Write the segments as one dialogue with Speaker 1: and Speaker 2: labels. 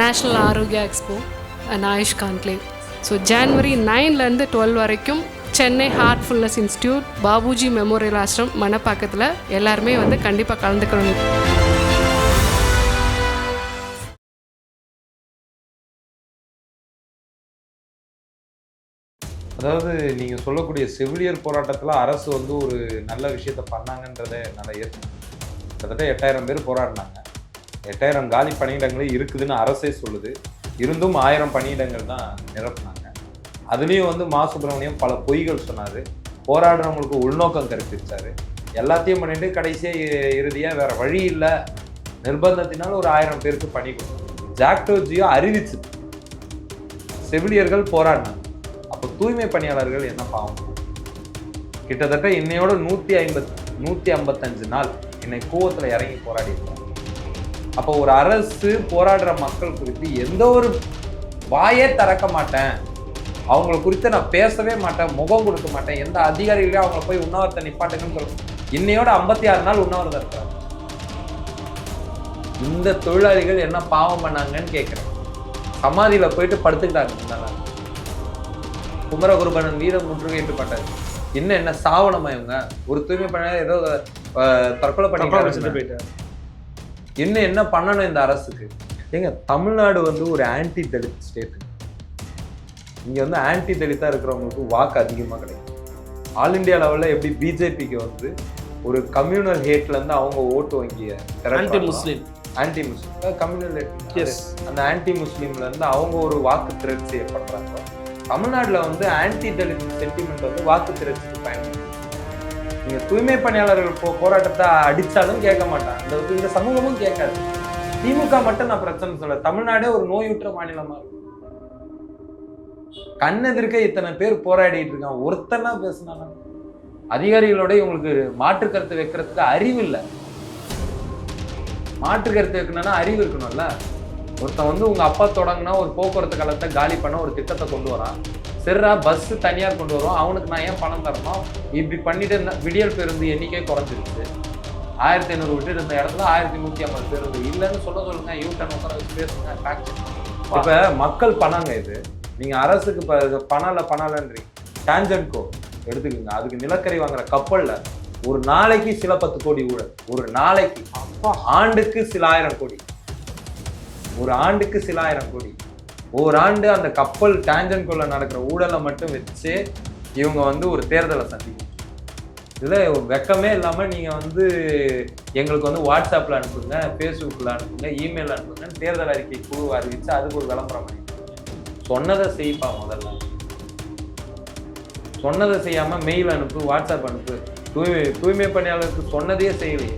Speaker 1: National Arogya expo and AYUSH conclave so January நைன்லேருந்து twelve வரைக்கும் Chennai Heartfulness institute Babuji memorial ashram மணப்பாக்கத்தில் எல்லாருமே வந்து கண்டிப்பாக கலந்துக்கணும்.
Speaker 2: அதாவது நீங்கள் சொல்லக்கூடிய செவிலியர் போராட்டத்தில் அரசு வந்து ஒரு நல்ல விஷயத்த பண்ணாங்கன்றதை என்னால் ஏற்றுக்கணும் கிட்டத்தட்ட எட்டாயிரம் பேர் போராடினாங்க. எட்டாயிரம் காலி பணியிடங்களே இருக்குதுன்னு அரசே சொல்லுது. இருந்தும் ஆயிரம் பணியிடங்கள் தான் நிரப்புனாங்க. அதுலேயும் வந்து மா சுப்பிரமணியம் பல பொய்கள் சொன்னார். போராடுறவங்களுக்கு உள்நோக்கம் கற்பித்தார் எல்லாத்தையும் பண்ணிட்டு கடைசியாக இறுதியாக வேற வழி இல்லை. நிர்பந்தத்தினால ஒரு ஆயிரம் பேருக்கு பணி கொடுத்தோம். ஜாக்டோஜியோ அறிவிச்சு செவிலியர்கள் போராடினாங்க. அப்போ தூய்மை பணியாளர்கள் என்ன பாவம்? கிட்டத்தட்ட இன்னையோட நூற்றி ஐம்பத் நூற்றி ஐம்பத்தஞ்சு நாள் இன்னை கூவத்தில் இறங்கி போராடி இருக்காங்க. அப்போ ஒரு அரசு போராடுற மக்கள் குறித்து எந்த ஒரு வாயே திறக்க மாட்டேன். அவங்கள குறித்து நான் பேசவே மாட்டேன் முகம் கொடுக்க மாட்டேன். எந்த அதிகாரிகளையும் அவங்கள போய் உண்ணாவிரத்தை நிப்பாட்டுங்கன்னு சொல்லுங்க இன்னையோட ஐம்பத்தி ஆறு நாள் உண்ணாவிரதம் இருக்கிறாங்க. இந்த தொழிலாளிகள் என்ன பாவம் பண்ணாங்கன்னு கேட்குறேன் சமாதியில போயிட்டு படுத்துக்கிட்டாங்க குமரகுருபனன் வீரம் முற்றுகையிட்டு பட்டாரு இன்னும் என்ன சாவணமா இவங்க? ஒரு தூய்மை பண்ண ஏதோ தற்கொலை பண்ணி
Speaker 3: போயிட்டாரு.
Speaker 2: இன்னும் என்ன பண்ணணும் இந்த அரசுக்கு? ஏங்க தமிழ்நாடு வந்து ஒரு ஆன்டி தலித் ஸ்டேட் இங்க வந்து ஆன்டி தலித்தா இருக்கிறவங்களுக்கு வாக்கு அதிகமா கிடைக்கும். ஆல் இந்தியா லெவல்ல எப்படி பிஜேபிக்கு வந்து ஒரு கம்யூனல் ஹேட்ல இருந்து அவங்க ஓட்டு வங்கிய
Speaker 3: anti Muslim
Speaker 2: anti Muslim communal
Speaker 3: yes
Speaker 2: அந்த ஆன்டி முஸ்லீம்ல இருந்து அவங்க ஒரு வாக்கு திரட்சி செய்யப்படுறாங்க தமிழ்நாட்டுல வந்து ஆன்டி தலித் சென்டிமெண்ட் வந்து வாக்கு திரட்சிக்கு பயன்படுது. நீங்க தூய்மை பணியாளர்கள் போ போராட்டத்தை அடிச்சாலும் கேட்க மாட்டாங்க. இந்த இந்த சமூகமும் கேட்காது. திமுக மட்டும் நான் பிரச்சனை சொல்ல தமிழ்நாடே ஒரு நோயுற்ற மாநிலமா இருக்கும் கண்ணெதிர்க்க இத்தனை பேர் போராடிட்டு இருக்கான் ஒருத்தனா பேசினானா அதிகாரிகளோட இவங்களுக்கு மாற்று கருத்து வைக்கிறதுக்கு அறிவு இல்லை. மாற்று கருத்து வைக்கணும்னா அறிவு இருக்கணும்ல. ஒருத்தன் வந்து உங்க அப்பா தொடங்கினா ஒரு போக்குவரத்து கழகத்தை காலி பண்ண ஒரு திட்டத்தை கொண்டு வரான். சரிடா பஸ் தனியார் கொண்டு வரும். அவனுக்கு நான் ஏன் பணம் தரணும்? இப்படி பண்ணிட்டு இருந்த விடியல் பேருந்து எண்ணிக்கை குறைஞ்சிருச்சு. ஆயிரத்தி ஐநூறு விட்டு இருந்த இடத்துல ஆயிரத்தி நூத்தி ஐம்பது பேருந்து. இல்லைன்னு சொல்ல சொல்லுங்க யூ டர்ன் உட்கார வச்சு பேசுங்க. இப்ப மக்கள் பணங்க இது. நீங்க அரசுக்கு இப்ப இது பணம் இல்ல பணம் இல்லைன்றீங்க. டான்ஜென்கோ எடுத்துக்கோங்க. அதுக்கு நிலக்கரி வாங்குற கப்பல்ல ஒரு நாளைக்கு சில பத்து கோடி ஊழல். ஒரு நாளைக்கு. அப்பா. ஆண்டுக்கு சில ஆயிரம் கோடி. ஒரு ஆண்டுக்கு சில ஆயிரம் கோடி. ஒரு ஆண்டு அந்த கப்பல் டான்ஜன்குள்ள நடக்கிற ஊழலை மட்டும் வச்சு இவங்க வந்து ஒரு தேர்தலை சந்திக்கும். இதில் வெக்கமே இல்லாமல் நீங்கள் வந்து எங்களுக்கு வந்து வாட்ஸ்அப்பில் அனுப்புங்க ஃபேஸ்புக்கில் அனுப்புங்க இமெயில் அனுப்புங்க தேர்தல் அறிக்கை குழு அறிவித்து அதுக்கு ஒரு விளம்பரம் பண்ணி சொன்னதை செய்ப்பா முதல்ல. சொன்னதை செய்யாமல் மெயில் அனுப்பு வாட்ஸ்அப் அனுப்பு. தூய்மை தூய்மை பணியாளருக்கு சொன்னதையே செய்யலையே.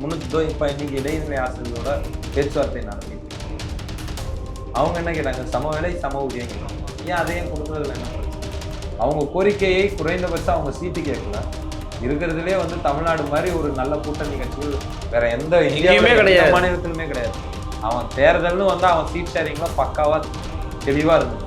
Speaker 2: முன்னூற்றி இப்போ இன்றைக்கி இடைநிலை ஆசிரியர்களோட பேச்சுவார்த்தை நான் அவங்க என்ன கேட்டாங்க சம வேலை சம ஊதியம் கேட்டாங்க. ஏன் அதையும் கொடுக்குறதுல என்ன பிரச்சனை? அவங்க கோரிக்கையை குறைந்தபட்சம் அவங்க சீட்டு கேட்கல இருக்கிறதுலே வந்து தமிழ்நாடு மாதிரி ஒரு நல்ல கூட்டணி கட்சிகள் வேற எந்த இந்தியாவுல எந்த
Speaker 3: கிடையாது.
Speaker 2: மாநிலத்திலுமே கிடையாது அவன் தேர்தல்னு வந்து அவன் சீட் ஷேரிங்ல பக்காவா தெளிவா இருந்தது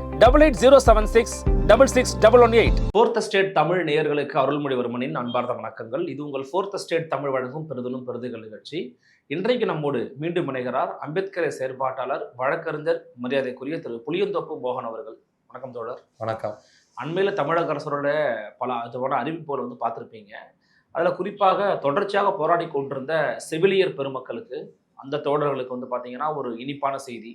Speaker 4: double eight zero seven six double six double one eight fourth state Tamil நேயர்களுக்கு அருள்மொழிவர்மனின் அன்பார்ந்த வணக்கங்கள். இது உங்கள் ஃபோர்த் ஸ்டேட் தமிழ் வழங்கும் பெருதலும் பெருதுகள் நிகழ்ச்சி. இன்றைக்கு நம்மோடு மீண்டும் இணைகிறார் அம்பேத்கரை செயற்பாட்டாளர் வழக்கறிஞர் மரியாதைக்குரிய திரு புளியந்தோப்பு மோகன் அவர்கள். வணக்கம் தோழர்.
Speaker 2: வணக்கம்.
Speaker 4: அண்மையில் தமிழக அரசரோட பல அதுவான அறிவிப்புகள் வந்து பார்த்துருப்பீங்க. அதில் குறிப்பாக தொடர்ச்சியாக போராடி கொண்டிருந்த செவிலியர் பெருமக்களுக்கு அந்த தோழர்களுக்கு வந்து பார்த்தீங்கன்னா ஒரு இனிப்பான செய்தி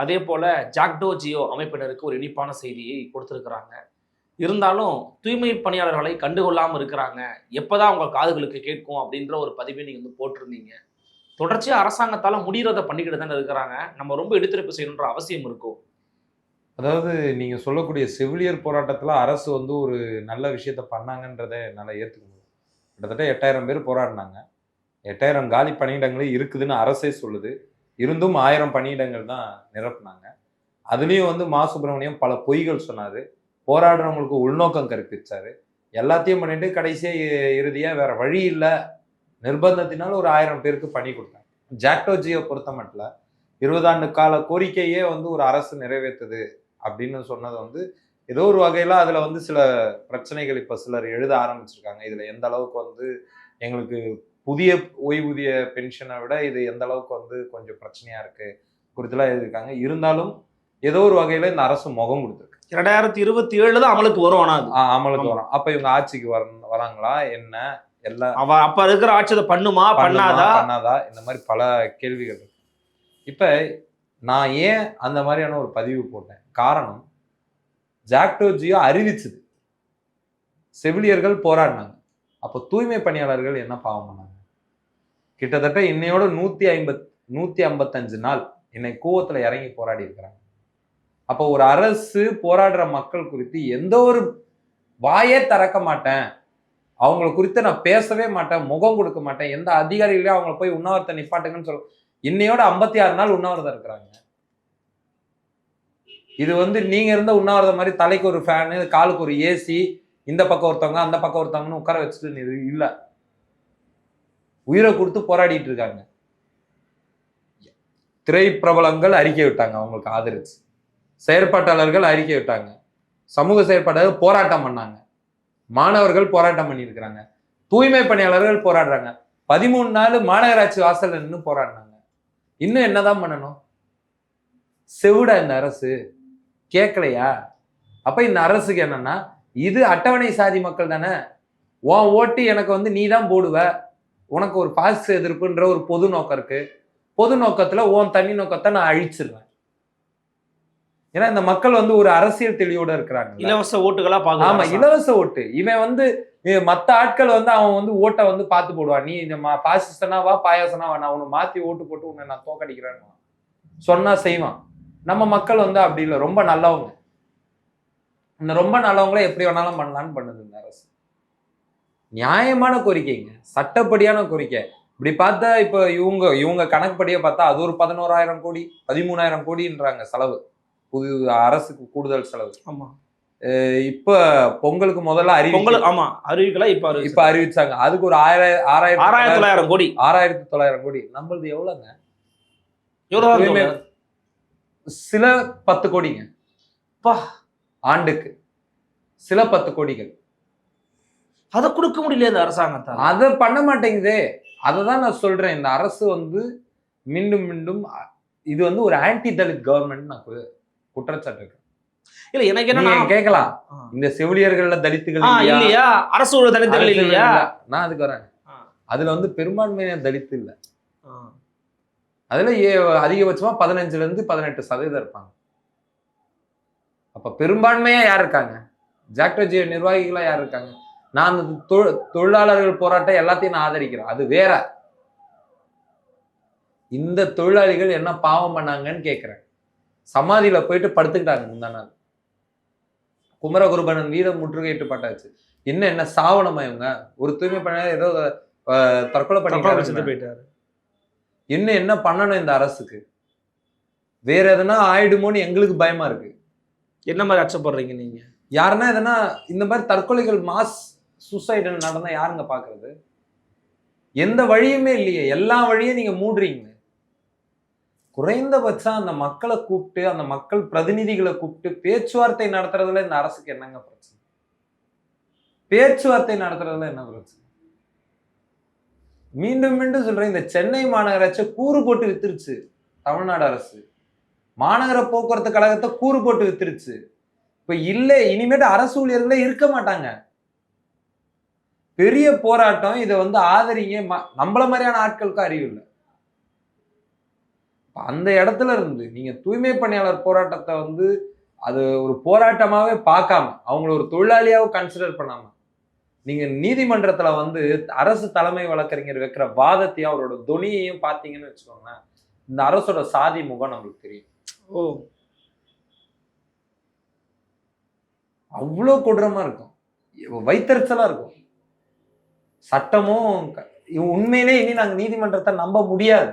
Speaker 4: அதே போல் ஜாக்டோ ஜியோ அமைப்பினருக்கு ஒரு இனிப்பான செய்தியை கொடுத்துருக்குறாங்க. இருந்தாலும் தூய்மை பணியாளர்களை கண்டுகொள்ளாமல் இருக்கிறாங்க. எப்போதான் அவங்க காதுகளுக்கு கேட்கும் அப்படின்ற ஒரு பதிவை நீங்கள் வந்து போட்டிருந்தீங்க. தொடர்ச்சியாக அரசாங்கத்தால் முடிகிறத பண்ணிக்கிட்டு தானே இருக்கிறாங்க. நம்ம ரொம்ப எடுத்துரைப்பு செய்யணுன்ற அவசியம் இருக்கும்
Speaker 2: அதாவது நீங்கள் சொல்லக்கூடிய செவிலியர் போராட்டத்தில் அரசு வந்து ஒரு நல்ல விஷயத்த பண்ணாங்கன்றதை என்னால் ஏற்றுக்கணும் முடியும். கிட்டத்தட்ட எட்டாயிரம் பேர் போராடினாங்க. எட்டாயிரம் காலி பணியிடங்களே இருக்குதுன்னு அரசே சொல்லுது. இருந்தும் ஆயிரம் பணியிடங்கள் தான் நிரப்புனாங்க. அதுலேயும் வந்து மா சுப்பிரமணியம் பல பொய்கள் சொன்னார். போராடுறவங்களுக்கு உள்நோக்கம் கற்பித்தார் எல்லாத்தையும் பண்ணிட்டு கடைசியாக இறுதியாக வேற வழி இல்லை. நிர்பந்தத்தினால ஒரு ஆயிரம் பேருக்கு பணி கொடுத்தாங்க. ஜாக்டோஜியை பொறுத்த மட்டும் இருபதாண்டு கால கோரிக்கையே வந்து ஒரு அரசு நிறைவேற்றுது அப்படின்னு சொன்னது வந்து ஏதோ ஒரு வகையில் அதில் வந்து சில பிரச்சனைகள் இப்போ சிலர் எழுத ஆரம்பிச்சிருக்காங்க. இதில் எந்த அளவுக்கு வந்து எங்களுக்கு புதிய ஓய்வூதிய பென்ஷனை விட இது எந்த அளவுக்கு வந்து கொஞ்சம் பிரச்சனையா இருக்கு குறித்துலாம் எழுதியிருக்காங்க. இருந்தாலும் ஏதோ ஒரு வகையில இந்த அரசு முகம் கொடுத்துருக்கு.
Speaker 4: ரெண்டாயிரத்தி இருபத்தி ஏழுல தான் அமலுக்கு வரும் ஆனா அது.
Speaker 2: ஆ, அமலுக்கு வரும். அப்ப இவங்க ஆட்சிக்கு வர வராங்களா? என்ன? எல்லா
Speaker 4: அவ அப்ப இருக்கிற ஆட்சி அதை பண்ணுமா?
Speaker 2: பண்ணுமா,
Speaker 4: பண்ணாதா?
Speaker 2: பண்ணாதா? இந்த மாதிரி பல கேள்விகள் இருக்கு. இப்ப நான் ஏன் அந்த மாதிரியான ஒரு பதிவு போட்டேன்? காரணம் ஜாக்டோஜியோ அறிவிச்சது. செவிலியர்கள் போராடினாங்க. அப்போ தூய்மை பணியாளர்கள் என்ன பாவம் பண்ணாங்க? கிட்டத்தட்ட இன்னையோட நூத்தி ஐம்பத் நூத்தி ஐம்பத்தஞ்சு நாள் என்னை கூவத்துல இறங்கி போராடி இருக்கிறாங்க. அப்போ ஒரு அரசு போராடுற மக்கள் குறித்து எந்த ஒரு வாயே திறக்க மாட்டேன். அவங்கள குறித்து நான் பேசவே மாட்டேன் முகம் கொடுக்க மாட்டேன். எந்த அதிகாரிகளையும் அவங்கள போய் உண்ணாவிரத்தை நிப்பாட்டுங்கன்னு சொல்ல இன்னையோட ஐம்பத்தி ஆறு நாள் உண்ணாவிரதம் இருக்கிறாங்க. இது வந்து நீங்க இருந்த உண்ணாவிரதம் மாதிரி தலைக்கு ஒரு ஃபேனு காலுக்கு ஒரு ஏசி இந்த பக்கம் ஒருத்தவங்க அந்த பக்கம் ஒருத்தவங்கன்னு உட்கார வச்சுட்டு இது உயிரை கொடுத்து போராடிட்டு இருக்காங்க. திரைப்பிரபலங்கள் அறிக்கை விட்டாங்க அவங்களுக்கு ஆதரிச்சு. செயற்பாட்டாளர்கள் அறிக்கை விட்டாங்க. சமூக செயற்பாட்டாளர்கள் போராட்டம் பண்ணாங்க. மாணவர்கள் போராட்டம் பண்ணியிருக்கிறாங்க. தூய்மை பணியாளர்கள் போராடுறாங்க. பதிமூணு நாள் மாநகராட்சி வாசல்ல நின்று போராடினாங்க. இன்னும் என்னதான் பண்ணணும்? செவிட இந்த அரசு கேட்கலையா? அப்ப இந்த அரசுக்கு என்னன்னா இது அட்டவணை சாதி மக்கள் தானே. உன் ஓட்டு எனக்கு வந்து நீ தான் போடுவ. உனக்கு ஒரு பாஸ் எதிர்ப்புன்ற ஒரு பொது நோக்கம் இருக்கு. பொது நோக்கத்துல உன் தனி நோக்கத்தை நான் அழிச்சிருவேன். ஏன்னா இந்த மக்கள் வந்து ஒரு அரசியல் தெளிவோட இருக்கிறாங்க
Speaker 4: இலவச ஓட்டுகளா
Speaker 2: ஆமா
Speaker 4: பாக்கலாம்
Speaker 2: இலவச ஓட்டு. இவன் வந்து மத்த ஆட்கள் வந்து அவன் வந்து ஓட்டை வந்து பார்த்து போடுவான். நீ இந்த மா- பாசிஸ்டனா வா பாயாசனா வா நான் உன்னை மாத்தி ஓட்டு போட்டு உன்னை நான் தோக்கடிக்கிறேன்னு சொன்னா செய்வான். நம்ம மக்கள் வந்து அப்படி இல்லை. ரொம்ப நல்லவங்க. இந்த ரொம்ப நல்லவங்கள எப்படி வேணாலும் பண்ணலான்னு பண்ணுது இந்த அரசு. நியாயமான கோரிக்கைங்க. சட்டப்படியான கோரிக்கை. இப்படி பார்த்தா இப்போ இவங்க இவங்க கணக்குப்படியே பார்த்தா அது ஒரு பதினோராயிரம் கோடி பதிமூணாயிரம் கோடின்றாங்க செலவு. புது அரசுக்கு கூடுதல் செலவு.
Speaker 4: ஆமா.
Speaker 2: இப்ப பொங்கலுக்கு முதல்ல
Speaker 4: பொங்கல் ஆமா அறிவிக்கல இப்ப
Speaker 2: இப்ப அறிவிச்சாங்க. அதுக்கு ஒரு ஆயிரம் ஆறாயிரத்தி
Speaker 4: ஆறாயிரத்தி தொள்ளாயிரம் கோடி.
Speaker 2: ஆறாயிரத்தி தொள்ளாயிரம் கோடி. நம்மளது எவ்வளவுங்க
Speaker 4: எவ்வளவு
Speaker 2: சில பத்து கோடிங்க.
Speaker 4: பா.
Speaker 2: ஆண்டுக்கு. சில பத்து கோடிகள்.
Speaker 4: அதை கொடுக்க முடியல இந்த அரசாங்கத்தால்.
Speaker 2: அதை பண்ண மாட்டேங்குதே. அதை தான் நான் சொல்றேன். இந்த அரசு வந்து மீண்டும் மீண்டும் இது வந்து ஒரு ஆன்டி தலித் கவர்மெண்ட் நான் குற்றச்சாட்டு இருக்கு
Speaker 4: இல்ல எனக்கு
Speaker 2: நீங்க கேட்கலாம். இந்த செவிலியர்கள்ல தலித்துகள் இல்லையா?
Speaker 4: அரசு ஒரு
Speaker 2: அரசியல்
Speaker 4: இல்லையா?
Speaker 2: இல்ல. நான் அதுக்கு வரேன். அதுல வந்து பெரும்பான்மையான தலித்து இல்ல. அதுல ஏ- அதிகபட்சமா பதினஞ்சுல இருந்து பதினெட்டு சதவீதம் இருப்பாங்க. அப்ப பெரும்பான்மையா யார் இருக்காங்க? ஜாக்டோஜியோ நிர்வாகிகளா யார் இருக்காங்க? நான் அந்த தொழிலாளர்கள் போராட்டம் எல்லாத்தையும் நான் ஆதரிக்கிறேன். அது வேற. இந்த தொழிலாளிகள் என்ன பாவம் பண்ணாங்கன்னு கேட்கிறேன் சமாதியில போயிட்டு படுத்துக்கிட்டாங்க முந்தா நாள். குமரகுருபரன் வீரம் முற்றுகையிட்டு பட்டாச்சு. என்ன என்ன சாவணமா இவங்க? ஒரு தூய்மை பண்ண ஏதோ தற்கொலை பண்ணி
Speaker 4: போயிட்டாரு.
Speaker 2: இன்னும் என்ன பண்ணணும் இந்த அரசுக்கு? வேற எதனா ஆயிடுமோன்னு எங்களுக்கு பயமா இருக்கு.
Speaker 4: என்ன மாதிரி அச்சப்படுறீங்க நீங்க?
Speaker 2: யாருன்னா எதனா இந்த மாதிரி தற்கொலைகள் மாஸ் சூசைடு நடந்தா யாருங்க பாக்குறது? எந்த வழியுமே இல்லையே. எல்லா வழியும் நீங்க மூடுறீங்க. குறைந்தபட்சம் அந்த மக்களை கூப்பிட்டு அந்த மக்கள் பிரதிநிதிகளை கூப்பிட்டு பேச்சுவார்த்தை நடத்துறதுல இந்த அரசுக்கு என்னங்க பிரச்சனை? பேச்சுவார்த்தை நடத்துறதுல என்ன பிரச்சனை? மீண்டும் மீண்டும் சொல்றேன் இந்த சென்னை மாநகராட்சி கூறு போட்டு வித்துருச்சு. தமிழ்நாடு அரசு. மாநகர போக்குவரத்து கழகத்தை கூறு போட்டு வித்துருச்சு. இப்ப இல்லை இனிமேட்டு அரசு ஊழியர்களே இருக்க மாட்டாங்க. பெரிய போராட்டம் இதை வந்து ஆதரிங்க நம்மள மாதிரியான ஆட்களுக்கு அறிவு இல்லை. அந்த இடத்துல இருந்து நீங்க தூய்மை பணியாளர் போராட்டத்தை வந்து அது ஒரு போராட்டமாவே பார்க்காம அவங்கள ஒரு தொழிலாளியாவும் கன்சிடர் பண்ணாம நீங்க நீதிமன்றத்துல வந்து அரசு தலைமை வழக்கறிஞர் வைக்கிற வாதத்தையும் அவரோட துணியையும் பார்த்தீங்கன்னு வச்சுக்கோங்களேன் இந்த அரசோட சாதி முகம் நம்மளுக்கு தெரியும்.
Speaker 4: ஓ.
Speaker 2: அவ்வளோ கொடூரமா இருக்கும். வைத்தறிச்சலா இருக்கும். சட்டமும் உண்மையிலே இனி நாங்க நீதிமன்றத்தை நம்ப முடியாது.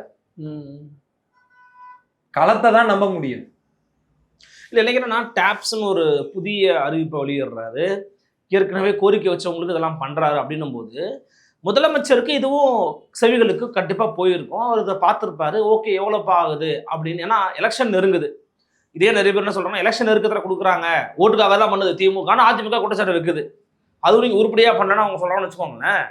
Speaker 2: களத்தை தான் நம்ப முடியும்.
Speaker 4: இல்லை நினைக்கிறேன்னா டேப்ஸ்னு ஒரு புதிய அறிவிப்பை வெளியிடுறாரு. ஏற்கனவே கோரிக்கை வச்சவங்களுக்கு இதெல்லாம் பண்ணுறாரு அப்படின்னும் போது முதலமைச்சருக்கு இதுவும் செவிகளுக்கு கண்டிப்பாக போயிருக்கும். அவர் இதை பார்த்துருப்பாரு. ஓகே எவ்வளோப்பா ஆகுது அப்படின்னு. ஏன்னா எலெக்ஷன் நெருங்குது. இதே நிறைய பேர் என்ன சொல்கிறாங்க எலெக்ஷன் நெருக்கத்தில் கொடுக்குறாங்க. ஓட்டுக்காக தான் பண்ணுது திமுகன்னு அதிமுக குற்றச்சாட்டு வைக்குது. அதுவும் நீங்கள் உருப்படியாக பண்ணலன்னு அவங்க சொல்கிறாங்கன்னு வச்சுக்கோங்களேன்.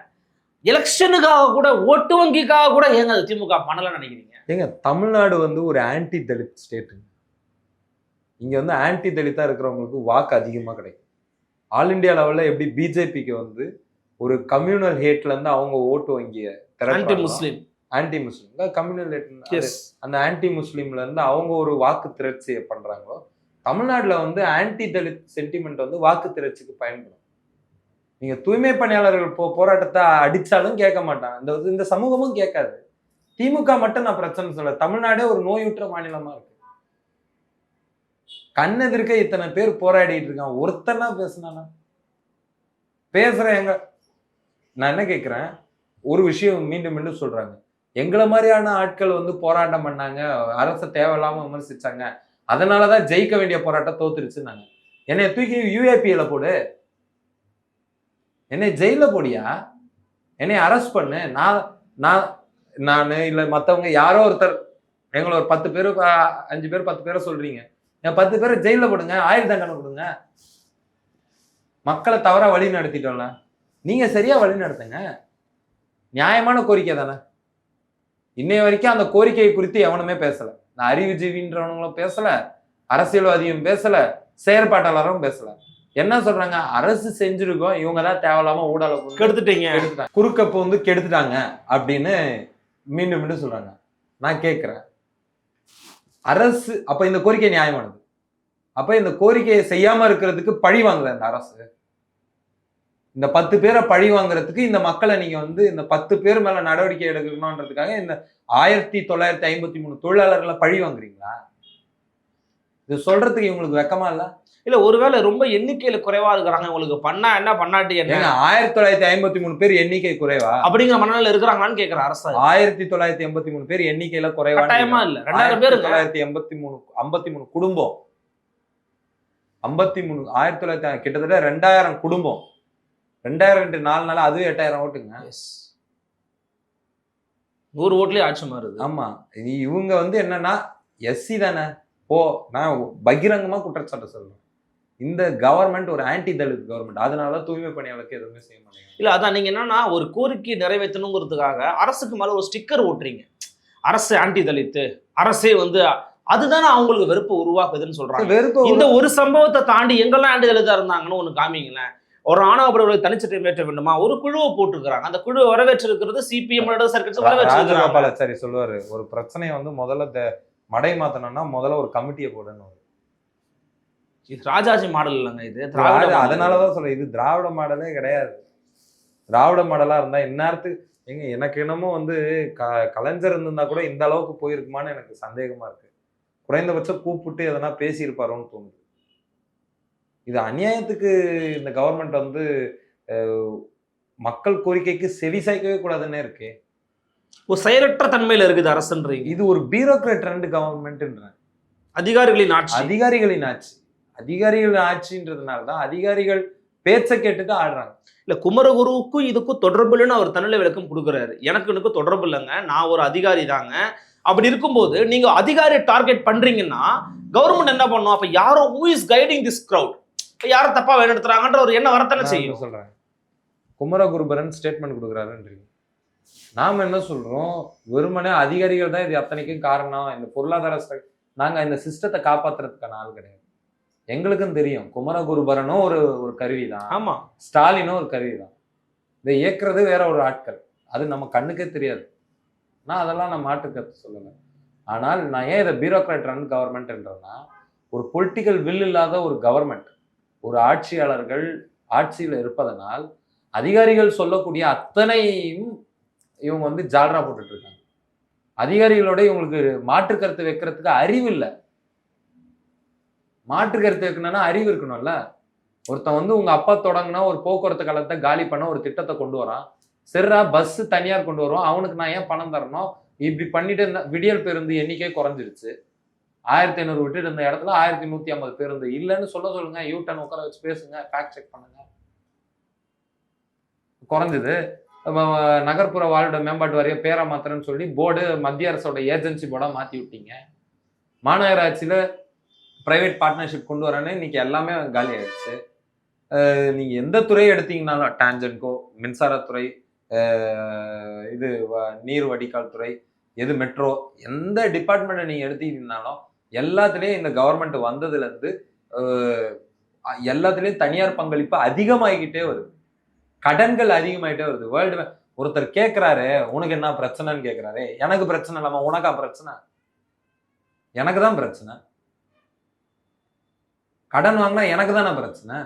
Speaker 4: எலெக்ஷனுக்காக கூட ஓட்டு வங்கிக்காக கூட ஏங்க திமுக பண்ணலன்னு நினைக்கிறீங்க?
Speaker 2: ஏங்க தமிழ்நாடு வந்து ஒரு ஆன்டி தலித் ஸ்டேட்டுங்க இங்க வந்து ஆன்டி தலித்தா இருக்கிறவங்களுக்கு வாக்கு அதிகமா கிடைக்கும். ஆல் இந்தியா லெவல்ல எப்படி பிஜேபிக்கு வந்து ஒரு கம்யூனல் ஹேட்ல இருந்து அவங்க ஓட்டு வங்கிய
Speaker 4: anti Muslim
Speaker 2: anti Muslim communal hate அந்த ஆன்டி முஸ்லீம்ல இருந்து அவங்க ஒரு வாக்கு திரட்சியை பண்றாங்களோ தமிழ்நாட்டுல வந்து ஆன்டி தலித் சென்டிமெண்ட் வந்து வாக்கு திரட்சிக்கு பயன்படும். நீங்க தூய்மை பணியாளர்கள் போ போராட்டத்தை அடிச்சாலும் கேட்க மாட்டான் இந்த இந்த சமூகமும் கேட்காது. திமுக மட்டும் நான் பிரச்சனை சொல்ல தமிழ்நாடே ஒரு நோயுற்ற மாநிலமா இருக்கு. கண்ணெதிர்க்க இத்தனை பேர் போராடிட்டு இருக்கான் ஒருத்தனா பேசினானா? பேசுற எங்க? நான் என்ன கேட்கிறேன் ஒரு விஷயம் மீண்டும் மீண்டும் சொல்றாங்க. எங்களை மாதிரியான ஆட்கள் வந்து போராட்டம் பண்ணாங்க. அரசை தேவையில்லாம விமர்சிச்சாங்க. அதனாலதான் ஜெயிக்க வேண்டிய போராட்டம் தோத்துருச்சுன்னாங்க. என்னை தூக்கி யூஏபியில் போடு. என்னை ஜெயில போடியா? என்னை அரெஸ்ட் பண்ணு. நான் நான் நான் இல்லை மற்றவங்க யாரோ ஒருத்தர் எங்களை ஒரு பத்து பேர் அஞ்சு பேர் பத்து பேரை சொல்றீங்க. என் பத்து பேரை ஜெயிலில் போடுங்க. ஆயுள் தண்டனை கொடுங்க. மக்களை தவறாக வழி நடத்திட்டோம்ல. நீங்கள் சரியாக வழி நடத்துங்க. நியாயமான கோரிக்கை தானே. இன்னைய வரைக்கும் அந்த கோரிக்கையை குறித்து எவனுமே பேசலை. நான் அறிவுஜீவின்றவனுங்களும் பேசலை. அரசியல்வாதியும் பேசலை. செயற்பாட்டாளரும் பேசலை. என்ன சொல்றாங்க? அரசு செஞ்சிருக்கோம். இவங்க தான் தேவையில்லாம ஊடல
Speaker 4: கெடுத்துட்டீங்க.
Speaker 2: கெடுத்துட்டாங்க. குறுக்கப்ப வந்து கெடுத்துட்டாங்க அப்படின்னு மீண்டும் மீண்டும் சொல்றாங்க. நான் கேட்கிறேன் அரசு அப்ப இந்த கோரிக்கை நியாயமானது அப்ப இந்த கோரிக்கையை செய்யாம இருக்கிறதுக்கு பழி வாங்குற இந்த அரசு. இந்த பத்து பேரை பழி வாங்குறதுக்கு இந்த மக்களை நீங்க வந்து இந்த பத்து பேர் மேல நடவடிக்கை எடுக்கணும்ன்றதுக்காக இந்த ஆயிரத்தி தொள்ளாயிரத்தி ஐம்பத்தி மூணு தொழிலாளர்களை பழி வாங்குறீங்களா? இது சொல்றதுக்கு இவங்களுக்கு வெக்கமா இல்ல?
Speaker 4: இல்ல ஒருவேளை ரொம்ப எண்ணிக்கையில குறைவா இருக்கிறாங்க உங்களுக்கு பண்ணா என்ன பண்ணாட்டி என்ன?
Speaker 2: ஆயிரத்தி தொள்ளாயிரத்தி ஐம்பத்தி மூணு பேர் எண்ணிக்கை குறைவா?
Speaker 4: அப்படிங்கிற மனநிலை இருக்கிறாங்களான்னு கேக்குற அரசு
Speaker 2: ஆயிரத்தி தொள்ளாயிரத்தி எண்பத்தி மூணு பேர் எண்ணிக்கையில குறைவா
Speaker 4: கட்டாயமா இல்ல ரெண்டாயிரம் பேருங்க
Speaker 2: தொள்ளாயிரத்தி எண்பத்தி மூணு ஐம்பத்தி மூணு குடும்பம். ஐம்பத்தி மூணு ஆயிரத்தி தொள்ளாயிரத்தி கிட்டத்தட்ட ரெண்டாயிரம் குடும்பம். ரெண்டாயிரம் ரெண்டு நாலு நாள் அதுவே எட்டாயிரம் ஓட்டுங்க.
Speaker 4: நூறு ஓட்லயே ஆட்சி மாறுது.
Speaker 2: ஆமா இவங்க வந்து என்னன்னா எஸ்சி தானே? போ நான் பகிரங்கமா குற்றச்சாட்டு சொல்றேன். இந்த கவர்மெண்ட் ஒரு ஆன்டி தலித் கவர்மெண்ட் அதனால தூய்மை பணியாளருக்கு எதுவுமே செய்ய மாட்டேங்க
Speaker 4: இல்ல அதான் நீங்க என்னன்னா ஒரு கோரிக்கை நிறைவேற்றணுங்கிறதுக்காக அரசுக்கு மேல ஒரு ஸ்டிக்கர் ஓட்டுறீங்க. அரசு ஆன்டி தலித்து அரசே வந்து அதுதானே அவங்களுக்கு வெறுப்பு உருவாக்குதுன்னு சொல்றாங்க.
Speaker 2: வெறுப்பு
Speaker 4: இந்த ஒரு சம்பவத்தை தாண்டி எங்கெல்லாம் ஆன்டி தலித்தா இருந்தாங்கன்னு ஒண்ணு காமிங்களேன். ஒரு ஆணவ படுகொலை தனிச்சட்டை நிறைவேற்ற வேண்டுமா? ஒரு குழுவை போட்டிருக்கிறாங்க. அந்த குழுவை வரவேற்றிருக்கிறது சிபிஎம் சர்க்கட்சி வரவேற்றிருக்கிறாங்க.
Speaker 2: ராஜகோபாலாச்சாரி சொல்லுவாரு ஒரு பிரச்சனையை வந்து முதல்ல மடை மாத்தணும்னா முதல்ல ஒரு கமிட்டியை போடணும்
Speaker 4: இது ராஜாஜி மாடல் இல்லைங்க இது திராவிட.
Speaker 2: அதனாலதான் சொல்றேன் இது திராவிட மாடலே கிடையாது. திராவிட மாடலா இருந்தா இந்நேரத்துக்கு எங்க எனக்கு என்னமோ வந்து க கலைஞர் இருந்திருந்தா கூட இந்த அளவுக்கு போயிருக்குமான்னு எனக்கு சந்தேகமா இருக்கு. குறைந்தபட்சம் கூப்பிட்டு எதனா பேசியிருப்பாரோன்னு தோணுது. இது அநியாயத்துக்கு இந்த கவர்மெண்ட் வந்து மக்கள் கோரிக்கைக்கு செவி சாய்க்கவே கூடாதுன்னே இருக்கு.
Speaker 4: ஒரு செயலற்ற தன்மையில இருக்குது அரசுன்றீங்க
Speaker 2: இது ஒரு பியூரோக்ராட் ரெண்டு கவர்மெண்ட்ன்றேன்
Speaker 4: அதிகாரிகளின் ஆட்சி.
Speaker 2: அதிகாரிகளின் ஆட்சி. அதிகாரிகள் ஆட்சின்றதுனால தான் அதிகாரிகள் பேச்சை கேட்டுட்டு ஆடுறாங்க.
Speaker 4: இல்ல குமரகுருவுக்கும் இதுக்கும் தொடர்பு இல்லைன்னு அவர் தன்னிலை விளக்கம் கொடுக்குறாரு. எனக்கு எனக்கு தொடர்பு இல்லைங்க. நான் ஒரு அதிகாரி தாங்க. அப்படி இருக்கும்போது நீங்க அதிகாரியை டார்கெட் பண்றீங்கன்னா கவர்மெண்ட் என்ன பண்ணும்? அப்ப யாரோ who is guiding this crowd யாரை தப்பா வழிநடத்துறாங்கன்ற ஒரு எண்ணம் வரத்தானே செய்யும்.
Speaker 2: என்ன சொல்றேன். குமரகுருபரன் ஸ்டேட்மெண்ட் கொடுக்குறாருன்றீங்க. நாம என்ன சொல்றோம்? வெறுமனே அதிகாரிகள் தான் இது அத்தனைக்கும் காரணம். இந்த பொருளாதார ஸ்ட்ரக்- நாங்க இந்த சிஸ்டத்தை காப்பாத்துறதுக்கான ஆள் கிடையாது. எங்களுக்கும் தெரியும். குமரகுருபரனும் ஒரு ஒரு கருவி தான்
Speaker 4: ஆமா.
Speaker 2: ஸ்டாலினும் ஒரு கருவி தான் இதை இயக்குறது வேற ஒரு ஆட்கள். அது நம்ம கண்ணுக்கே தெரியாது. நான் அதெல்லாம் நான் மாற்று கருத்து சொல்லலை ஆனால் நான் ஏன் இதை பியூரோக்ராட் ரன் கவர்மெண்ட்ன்றேன்னா ஒரு பொலிட்டிக்கல் வில் இல்லாத ஒரு கவர்மெண்ட் ஒரு ஆட்சியாளர்கள் ஆட்சியில் இருப்பதனால் அதிகாரிகள் சொல்லக்கூடிய அத்தனையும் இவங்க வந்து ஜால்ரா போட்டுட்டு இருக்காங்க அதிகாரிகளோட இவங்களுக்கு மாற்று கருத்து வைக்கிறதுக்கு அறிவு இல்லை. மாற்று கருத்து வைக்கணும்னா அறிவு இருக்கணும்ல. ஒருத்தன் வந்து உங்க அப்பா தொடங்கினா ஒரு போக்குவரத்து கழகத்தை காலி பண்ண ஒரு திட்டத்தை கொண்டு வரான். சிறா பஸ் தனியார் கொண்டு வரோம் அவனுக்கு நான் ஏன் பணம் தரணும்? இப்படி பண்ணிட்டு இருந்த விடியல் பேருந்து எண்ணிக்கை குறைஞ்சிருச்சு. ஆயிரத்தி ஐநூறு விட்டுட்டு இருந்த இடத்துல ஆயிரத்தி நூத்தி ஐம்பது பேருந்து இல்லைன்னு சொல்ல சொல்லுங்க. யூ டர்ன் உட்கார வச்சு பேசுங்க. ஃபேக்ட் செக் பண்ணுங்க. குறைஞ்சது. நகர்ப்புற வாழ்விட மேம்பாட்டு வாரியம் பேரா மாத்திரன்னு சொல்லி போர்டு மத்திய அரசோட ஏஜென்சி போர்டாக மாற்றி விட்டீங்க. மாநகராட்சியில் ப்ரைவேட் பார்ட்னர்ஷிப் கொண்டு வரேன்னு இன்னைக்கு எல்லாமே காலி ஆயிடுச்சு. நீங்கள் எந்த துறையை எடுத்தீங்கனாலும் டான்ஜன்கோ மின்சாரத்துறை இது வ- நீர் வடிகால் துறை எது மெட்ரோ எந்த டிபார்ட்மெண்ட்டை நீங்கள் எடுத்தீங்கன்னாலும் எல்லாத்துலேயும் இந்த கவர்மெண்ட் வந்ததுலேருந்து எல்லாத்துலேயும் தனியார் பங்களிப்பு அதிகமாகிக்கிட்டே வருது. கடன்கள் அதிகமாயிட்டே வருது. வேர்ல்டு ஒருத்தர் கேட்குறாரு உனக்கு என்ன பிரச்சனைன்னு கேட்குறாரு எனக்கு பிரச்சனை இல்லாம உனக்கா பிரச்சனை? எனக்கு தான் பிரச்சனை. கடன் வாங்கினா எனக்கு தானே பிரச்சனை?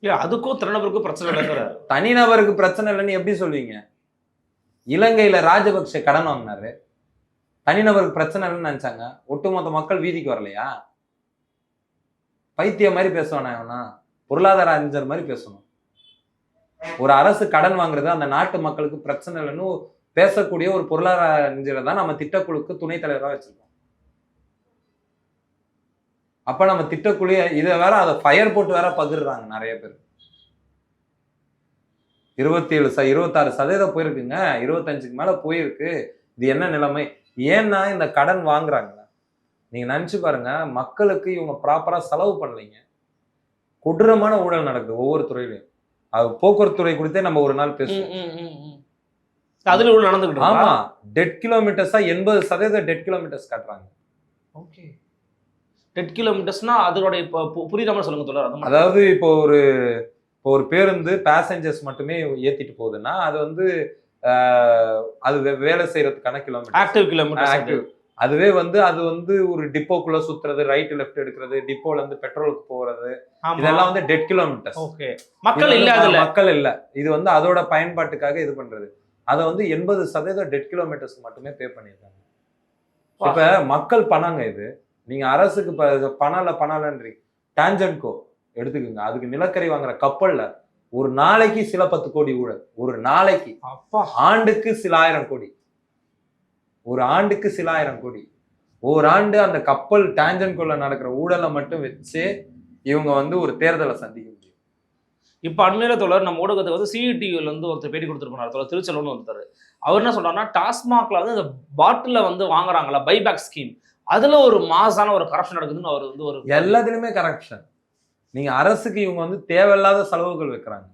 Speaker 4: இல்ல அதுக்கும் தனிநபருக்கும் பிரச்சனை நடக்கிறாரு
Speaker 2: தனிநபருக்கு பிரச்சனை இல்லைன்னு எப்படி சொல்வீங்க? இலங்கையில ராஜபக்ஷ கடன் வாங்கினாரு. தனிநபருக்கு பிரச்சனை இல்லைன்னு நினைச்சாங்க. ஒட்டுமொத்த மக்கள் வீதிக்கு வரலையா? பைத்தியம் மாதிரி பேசுவானே பொருளாதார அறிஞர் மாதிரி பேசணும். ஒரு அரசு கடன் வாங்குறது அந்த நாட்டு மக்களுக்கு பிரச்சனை இல்லைன்னு பேசக்கூடிய ஒரு பொருளாதார அறிஞரை தான் நம்ம திட்டக்குழுக்கு துணைத் தலைவராக வச்சிருக்கோம். அப்ப நம்ம திட்டக்குழு இதை வேற அதை ஃபயர் போட்டு வேற பகிர்றாங்க நிறைய பேர். இருபத்தி ஏழு ச இருபத்தாறு சதவீதம் போயிருக்குங்க. இருபத்தஞ்சுக்கு மேல போயிருக்கு. இது என்ன நிலைமை? ஏன்னா இந்த கடன் வாங்குறாங்க. நீங்க நினைச்சு பாருங்க மக்களுக்கு இவங்க ப்ராப்பரா செலவு பண்ணலைங்க. கொடூரமான ஊழல் நடக்குது ஒவ்வொரு துறையிலையும். போக்குவரத்து துறை குறித்தே நம்ம ஒரு நாள் பேசுவோம்.
Speaker 4: அதுல இவ்வளவு நடந்துகிட்டு
Speaker 2: ஆமா. டெட் கிலோமீட்டர்ஸா எண்பது சதவீதம் டெட் கிலோமீட்டர்ஸ் கட்டுறாங்க.
Speaker 4: ஓகே. டெட் கிலோமீட்டர்ஸ்னா பு- புரியுற மாதிரி சொல்லுங்க தொடர்.
Speaker 2: அதாவது இப்போ ஒரு இப்போ ஒரு பேருந்து பேசஞ்சர்ஸ் மட்டுமே ஏத்திட்டு போகுதுன்னா அது வந்து அது வேலை செய்யறதுக்கான கிலோமீட்டர்
Speaker 4: ஆக்டிவ் கிலோமீட்டர்ஸ்
Speaker 2: ஆக்டிவ் அதுவே வந்து அது வந்து ஒரு டிப்போக்குள்ள சுத்துறது ரைட் லெஃப்ட் எடுக்கிறது டிப்போல இருந்து பெட்ரோலுக்கு போறது. இதெல்லாம் வந்து டெட் கிலோமீட்டர்ஸ்
Speaker 4: ஓகே. மக்கள் இல்ல
Speaker 2: மக்கள் இல்ல. இது வந்து அதோட பயன்பாட்டுக்காக இது பண்றது. அதை வந்து எண்பது சதவீதம் டெட் கிலோமீட்டர்ஸ்க்கு மட்டுமே பே பண்ணியிருக்காங்க. இப்ப மக்கள் பணங்க இது. நீங்க அரசுக்கு இப்ப பணம் பணம்ன்றீங்க டான்ஜென்கோ எடுத்துக்கோங்க. அதுக்கு நிலக்கரி வாங்குற கப்பல்ல ஒரு நாளைக்கு சில பத்து கோடி ஊழல். ஒரு நாளைக்கு. ஆண்டுக்கு சில ஆயிரம் கோடி. ஒரு ஆண்டுக்கு சில ஆயிரம் கோடி. ஒரு ஆண்டு அந்த கப்பல் டான்ஜென்கோல நடக்கிற ஊழலை மட்டும் வச்சு இவங்க வந்து ஒரு தேர்தலை சந்திக்க முடியும்.
Speaker 4: இப்போ அண்மையில தொடர் நம்ம ஊடகத்துக்கு வந்து சிஇடிவில வந்து ஒருத்தர் பேட்டி கொடுத்துருப்பாரு. தொடர் திருச்செல்வன் ஒருத்தர் அவர் என்ன சொல்றாருன்னா டாஸ்மாக்ல வந்து இந்த பாட்டில வந்து வாங்குறாங்களா பைபேக் ஸ்கீம் அதுல ஒரு மாசான ஒரு கரப்ஷன் நடக்குதுன்னு அவர் வந்து ஒரு
Speaker 2: எல்லாத்துலயுமே கரப்ஷன் நீங்க அரசுக்கு இவங்க வந்து தேவையில்லாத செலவுகள் வைக்கிறாங்க.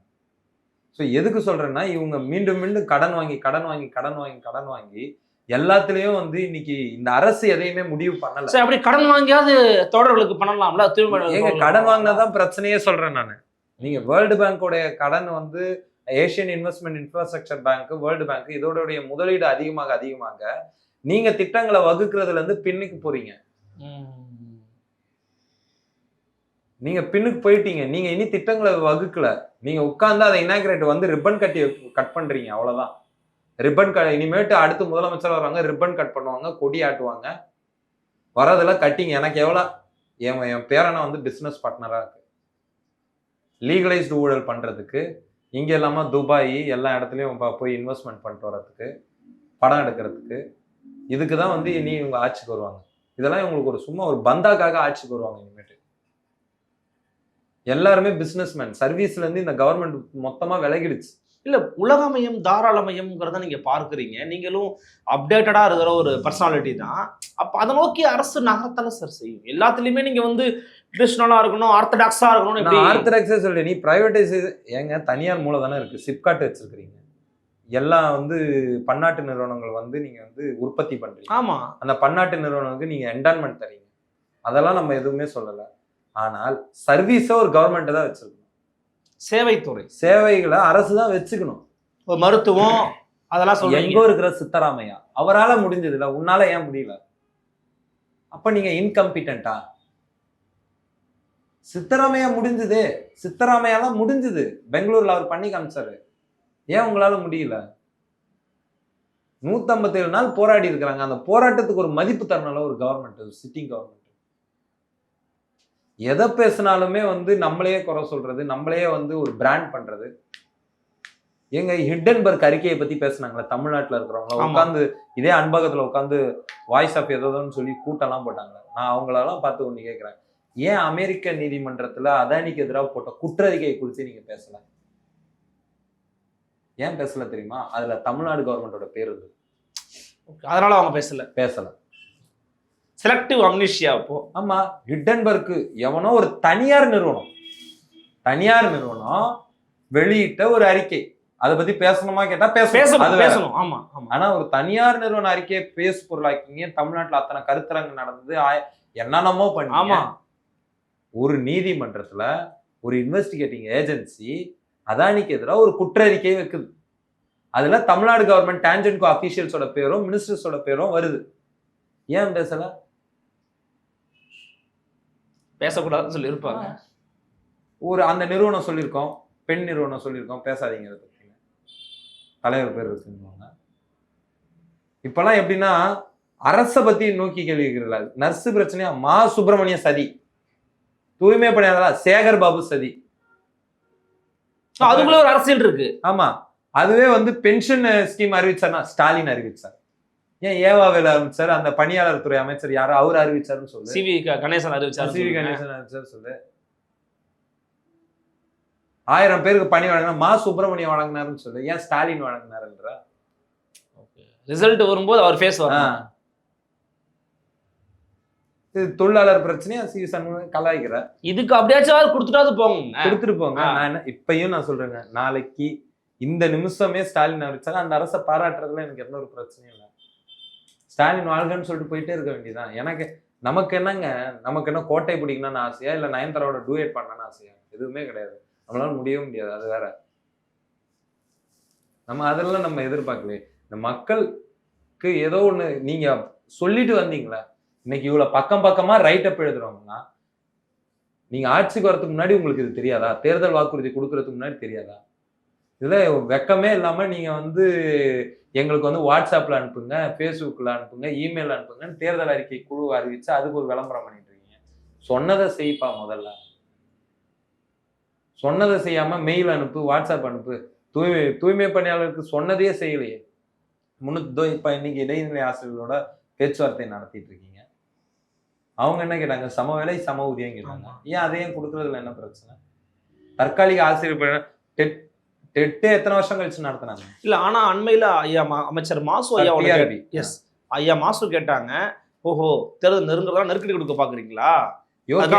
Speaker 2: ஸோ எதுக்கு சொல்றேன்னா இவங்க மீண்டும் மீண்டும் கடன் வாங்கி கடன் வாங்கி கடன் வாங்கி கடன் வாங்கி எல்லாத்துலயும் வந்து இன்னைக்கு இந்த அரசு எதையுமே முடிவு பண்ணல.
Speaker 4: சரி அப்படி கடன் வாங்கியாவது தொடர்களுக்கு பண்ணலாம்ல? திரும்ப
Speaker 2: ஏங்க கடன் வாங்கினதான் பிரச்சனையே சொல்றேன் நான். நீங்க வேர்ல்டு பேங்கோடைய கடன் வந்து Asian investment infrastructure bank world bank இதோடைய முதலீடு அதிகமாக அதிகமாக நீங்க திட்டங்களை வகுக்கிறதுல இருந்து பின்னுக்கு போறீங்க. நீங்க பின்னுக்கு போயிட்டீங்க. நீங்க இனி திட்டங்களை வகுக்கல. நீங்க உட்கார்ந்து அதை இனாகிரேட் வந்து ரிப்பன் கட்டி கட் பண்றீங்க அவ்வளவுதான். ரிப்பன் க இனிமேட்டு அடுத்து முதலமைச்சர் வர்றாங்க ரிப்பன் கட் பண்ணுவாங்க கொடி ஆட்டுவாங்க. வரதெல்லாம் கட்டிங்க எனக்கு எவ்வளோ என் என் பேரனை வந்து பிஸ்னஸ் பார்ட்னராக இருக்கு. லீகலைஸ்டு ஊழல் பண்ணுறதுக்கு இங்கே இல்லாமல் துபாய் எல்லா இடத்துலையும் போய் இன்வெஸ்ட்மெண்ட் பண்ணிட்டு வர்றதுக்கு படம் எடுக்கிறதுக்கு இதுக்கு தான் வந்து இனி இவங்க ஆட்சிக்கு வருவாங்க. இதெல்லாம் இவங்களுக்கு ஒரு சும்மா ஒரு பந்தாக்காக ஆட்சிக்கு வருவாங்க இனிமேட்டு. எல்லாருமே பிஸ்னஸ்மேன் சர்வீஸ்லேருந்து இந்த கவர்மெண்ட் மொத்தமாக விலகிடுச்சு.
Speaker 4: இல்ல உலகமயம் தாராளமயம்ங்கிறத நீங்க பார்க்கறீங்க. நீங்களும் அப்டேட்டடா இருக்கிற ஒரு பர்சனாலிட்டி தான். அப்ப அதை நோக்கி அரசு நகரத்தால சார் செய்யும். எல்லாத்துலயுமே நீங்க வந்து ட்ரெடிஷ்னலா இருக்கணும் ஆர்த்தடாக்ஸா இருக்கணும்னு
Speaker 2: நான்
Speaker 4: எப்படி
Speaker 2: ஆர்த்தடாக்ஸே சொல்றேன். நீ பிரைவேடைசேஷன் ஏங்க தனியார் மூலதனம் இருக்கு. சிப்காட் வச்சிருக்கிறீங்க. எல்லாம் வந்து பன்னாட்டு நிறுவனங்கள் வந்து நீங்க வந்து உற்பத்தி பண்றீங்க.
Speaker 4: ஆமா.
Speaker 2: அந்த பன்னாட்டு நிறுவனங்களுக்கு நீங்க என்டான்மெண்ட் தரீங்க. அதெல்லாம் நம்ம எதுவுமே சொல்லல. ஆனால் சர்வீஸை ஒரு கவர்மெண்ட் தான் வச்சிருக்கணும்.
Speaker 4: சேவைத்துறை.
Speaker 2: சேவைகளை அரசு தான் வச்சுக்கணும்.
Speaker 4: மருத்துவம் அதெல்லாம்
Speaker 2: எங்கோ
Speaker 4: சொல்றீங்க
Speaker 2: இருக்கிற சித்தராமையா? அவரால முடிஞ்சதுல உன்னால ஏன் முடியல? அப்ப நீங்க இன்கம்பிட்டா சித்தராமையா முடிஞ்சது. சித்தராமையாலாம் முடிஞ்சது. பெங்களூர்ல அவர் பண்ணி காமிச்சாரு. ஏன் உங்களால முடியல? நூத்தம்பத்தேழு நாள் போராடி இருக்கிறாங்க. அந்த போராட்டத்துக்கு ஒரு மதிப்பு தரணும்ல ஒரு கவர்மெண்ட் சிட்டிங் கவர்மெண்ட் எதை பேசினாலுமே வந்து நம்மளையே குறை சொல்றது நம்மளையே வந்து ஒரு பிராண்ட் பண்றது. எங்க ஹிண்டன்பர்க் அறிக்கையை பத்தி பேசுனாங்களே தமிழ்நாட்டுல இருக்கிறவங்க. உட்காந்து இதே அன்பகத்துல உட்காந்து வாய்ஸ் ஆஃப் ஏதோன்னு சொல்லி கூட்டம்லாம் போட்டாங்க. நான் அவங்களெல்லாம் பார்த்து ஒண்ணு கேட்கிறேன். ஏன் அமெரிக்க நீதிமன்றத்துல அதானிக்கு எதிராக போட்ட குற்றறிக்கையை குறித்து நீங்க பேசல? ஏன் பேசல தெரியுமா? அதுல தமிழ்நாடு கவர்மெண்டோட பேர் இருக்கு
Speaker 4: அதனால அவங்க பேசல.
Speaker 2: பேசல.
Speaker 4: செலக்டிவ் அம்னிஷியா அப்போ.
Speaker 2: ஆமா ஹிண்டன்பர்க் எவனோ ஒரு தனியார் நிறுவனம் தனியார் நிறுவனம் வெளியிட்ட ஒரு அறிக்கை. அதை பத்தி பேசணுமா கேட்டா பேசணும்.
Speaker 4: பேசணும்
Speaker 2: அது வேற.
Speaker 4: பேசணும். ஆமா ஆமா.
Speaker 2: ஆனா ஒரு தனியார் நிறுவன அறிக்கையை பேசு பொருளாக்கிங்க. தமிழ்நாட்டுல அத்தனை கருத்தரங்கு நடந்தது. என்னென்னமோ பண்ணி
Speaker 4: ஆமா.
Speaker 2: ஒரு நீதிமன்றத்துல ஒரு இன்வெஸ்டிகேட்டிங் ஏஜென்சி அதானிக்கு எதிராக ஒரு குற்றறிக்கை வைக்குது. அதுல தமிழ்நாடு கவர்மெண்ட் டான்ஜென்கோ அபிஷியல்ஸோட பேரும் மினிஸ்டர்ஸோட பேரும் வருது. ஏன் பேசல?
Speaker 4: பேசக்கூடாதுன்னு சொல்லி இருப்பாங்க
Speaker 2: ஒரு அந்த நிறுவனம் சொல்லியிருக்கோம் பெண் நிறுவனம் சொல்லியிருக்கோம் பேசாதீங்க இதை பத்தி. தலைவர் பேர் இருக்குன்னு இப்பெல்லாம் எப்படின்னா அரசை பத்தி நோக்கி கேள்வி கேட்கறதில்ல நர்ஸ் பிரச்சனையா மா சுப்பிரமணிய சதி. தூய்மை பணியாளரா சேகர் பாபு சதி.
Speaker 4: அதுக்குள்ள ஒரு அரசியல் இருக்கு.
Speaker 2: ஆமா. அதுவே வந்து பென்ஷன் ஸ்கீம் அறிவிச்சார்னா ஸ்டாலின் அறிவிச்சார். ஏன் ஏவா வேலை அறிவிச்சார் அந்த பணியாளர் துறை அமைச்சர் யாரோ? அவர் அறிவிச்சாருன்னு சொல்லு.
Speaker 4: சி வி கணேசன் அறிவிச்சாரு
Speaker 2: சிவி கணேசன் அறிவிச்சார் சொல்லு. ஆயிரம் பேருக்கு பணி வழங்கினா மா சுப்பிரமணியம் வழங்கினாருன்னு சொல்லு. ஏன் ஸ்டாலின் வழங்கினாருன்ற?
Speaker 4: ரிசல்ட் வரும்போது அவர் ஃபேஸ். வரும்
Speaker 2: இது தொழிலாளர் பிரச்சனையா? சி சண்முகம் கலாய்க்கிற?
Speaker 4: இதுக்கு அப்படியாச்சும் கொடுத்துட்டாது போங்க.
Speaker 2: கொடுத்துட்டு போங்க. நான் இப்பயும் நான் சொல்றேங்க. நாளைக்கு இந்த நிமிஷமே ஸ்டாலின் அறிவிச்சாங்க அந்த அரசை பாராட்டுறதுல எனக்கு எந்த ஒரு பிரச்சனையும் இல்லை. ஸ்டாலின் வாழ்கன்னு சொல்லிட்டு போயிட்டே இருக்க வேண்டியதுதான். எனக்கு நமக்கு என்னங்க? நமக்கு என்ன கோட்டை பிடிக்கணும்னு ஆசையா? இல்ல நயன்தாராவோட டூயட் பண்ணணும்னு ஆசையா? எதுவுமே கிடையாது. நம்மளால முடியவும் முடியாது. அது வேற. நம்ம அதெல்லாம் நம்ம எதிர்பார்க்கலையே. இந்த மக்களுக்கு ஏதோ ஒன்று நீங்க சொல்லிட்டு வந்தீங்களா இன்னைக்கு இவ்வளவு பக்கம் பக்கமா ரைட் அப் எழுதுறவங்கன்னா நீங்க ஆட்சிக்கு வரதுக்கு முன்னாடி உங்களுக்கு இது தெரியாதா? தேர்தல் வாக்குறுதி கொடுக்கறதுக்கு முன்னாடி தெரியாதா? இதுல வெக்கமே இல்லாம நீங்க வந்து எங்களுக்கு வந்து வாட்ஸ்அப்ல அனுப்புங்க ஃபேஸ்புக்ல அனுப்புங்க இமெயில் அனுப்புங்கன்னு தேர்தல் அறிக்கை குழு அறிவிச்சு அதுக்கு ஒரு விளம்பரம் பண்ணிட்டு இருக்கீங்க. சொன்னதை செய்ப்பா முதல்ல. சொன்னதை செய்யாம மெயில் அனுப்பு வாட்ஸ்அப் அனுப்பு. தூய்மை தூய்மை பணியாளருக்கு சொன்னதையே செய்யலையே. முன்னு இப்ப இன்னைக்கு இடைநிலை ஆசிரியர்களோட பேச்சுவார்த்தை நடத்திட்டு இருக்கீங்க. அவங்க என்ன கேட்டாங்க? சம வேலை சம ஊதியம் கேட்டாங்க. ஏன் அதையும் கொடுக்கறதுல என்ன பிரச்சனை? தற்காலிக ஆசிரியர் டெட் டெட்டே எத்தனை வருஷம் கழிச்சு நடத்தினாங்க?
Speaker 4: இல்ல ஆனா அண்மையில ஐயா மா- அமைச்சர் மாசு ஐயா. எஸ் ஐயா மாசு கேட்டாங்க ஓஹோ தேர்தல் நெருங்குறதா நெருக்கடி கொடுக்க பாக்குறீங்களா?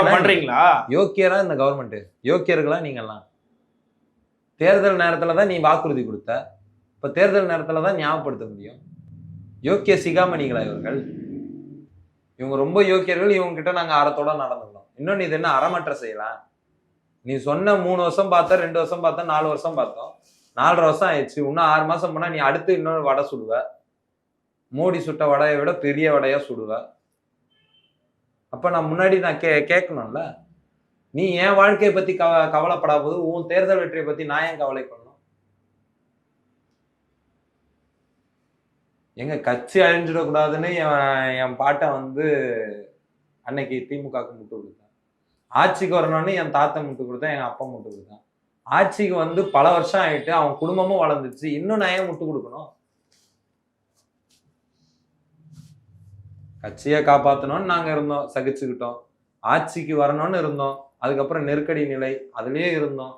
Speaker 4: பண்றீங்களா?
Speaker 2: யோக்கியரா இந்த கவர்மெண்ட் யோக்கியர்களா நீங்கெல்லாம் தேர்தல் நேரத்துல தான் நீ வாக்குறுதி கொடுத்த. இப்ப தேர்தல் நேரத்துல தான் ஞாபகப்படுத்த முடியும். யோக்கிய சிகாமணிகளா இவர்கள்? இவங்க ரொம்ப யோக்கியர்கள் இவங்க கிட்ட நாங்க அறத்தோட நடந்துக்கணும் இன்னொன்னு இது என்ன அறமற்ற செய்யலாம் நீ சொன்ன மூணு வருஷம் பார்த்தா ரெண்டு வருஷம் பார்த்தா நாலு வருஷம் பார்த்தோம். நாலரை வருஷம் ஆயிடுச்சு. இன்னும் ஆறு மாதம் போனால் நீ அடுத்து இன்னொரு வடை சுடுவ. மோடி சுட்ட வடையை விட பெரிய வடையாக சுடுவ. அப்போ நான் முன்னாடி நான் கே கேட்கணும்ல. நீ என் வாழ்க்கையை பற்றி கவ கவலைப்படாத போது உன் தேர்தல் வெற்றியை பற்றி நான் ஏன் கவலை பண்ணணும் எங்க கட்சி அழிஞ்சிடக்கூடாதுன்னு என் என் பாட்டை வந்து அன்னைக்கு திமுகவுக்கு முட்டு கொடுத்தேன். ஆட்சிக்கு வரணும்னு என் தாத்தா முட்டு கொடுத்தேன் எங்க அப்பா முட்டு கொடுத்தேன். ஆட்சிக்கு வந்து பல வருஷம் ஆயிட்டு அவன் குடும்பமும் வளர்ந்துச்சு இன்னும் நான் ஏன் முட்டு கொடுக்கணும்? கட்சியை காப்பாற்றணும்னு நாங்க இருந்தோம் சகிச்சுக்கிட்டோம். ஆட்சிக்கு வரணும்னு இருந்தோம். அதுக்கப்புறம் நெருக்கடி நிலை அதுலயே இருந்தோம்.